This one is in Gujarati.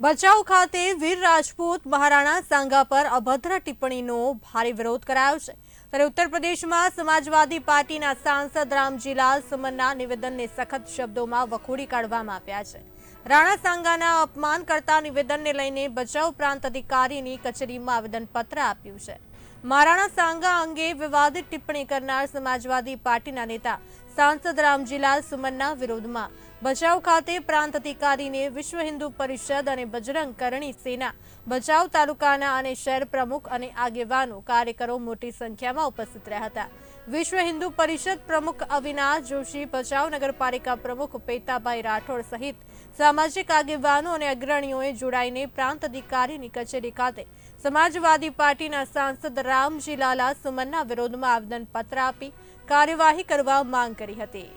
ભચાઉ ખાતે વીર રાજપૂત મહારાણા સાંગા પર અભદ્ર ટિપ્પણીનો ભારે વિરોધ કરાયો છે. ત્યારે ઉત્તર પ્રદેશમાં સમાજવાદી પાર્ટીના સાંસદ રામજીલાલ સુમનના નિવેદનને સખત શબ્દોમાં વખોડી કાઢવામાં આવ્યા છે. રાણા સાંગાના અપમાન કરતા નિવેદનને લઈને ભચાઉ પ્રાંત અધિકારીની કચેરીમાં આવેદનપત્ર આપ્યું છે. મહારાણા સાંગા અંગે વિવાદિત ટિપ્પણી કરનાર સમાજવાદી પાર્ટીના નેતા સાંસદ રામજીલાલ સુમનના વિરોધમાં ભચાઉ ખાતે પ્રાંત અધિકારીને વિશ્વ હિન્દુ પરિષદ અને બજરંગ કરણી સેના, ભચાઉ તાલુકાના અને શહેર પ્રમુખ અને આગેવાનો કાર્યકરો મોટી સંખ્યામાં ઉપસ્થિત રહ્યા હતા. વિશ્વ હિન્દુ પરિષદ પ્રમુખ અવિનાશ જોશી, ભચાઉ નગરપાલિકા પ્રમુખ પેતાભાઈ રાઠોડ સહિત સામાજિક આગેવાનો અને અગ્રણીઓએ જોડાઈને પ્રાંત અધિકારીની કચેરી ખાતે સમાજવાદી પાર્ટીના સાંસદ રામજી લાલા સુમનના વિરોધમાં આવેદનપત્ર આપી કાર્યવાહી કરવા માંગ કરી હતી.